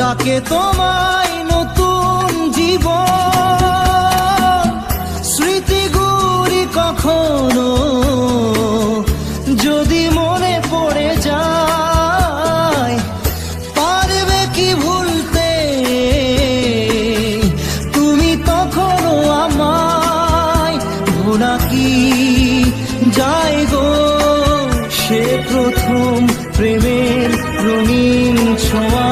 ডাকে তোমায় নতুন জীবন। স্মৃতিগুলি কখনো যদি মনে পড়ে যায়, পারবে কি ভুলতে? তুমি তখনও আমায় ভোলা কি যায় গো? সে প্রথম প্রেমের রঙিন ছোঁয়া।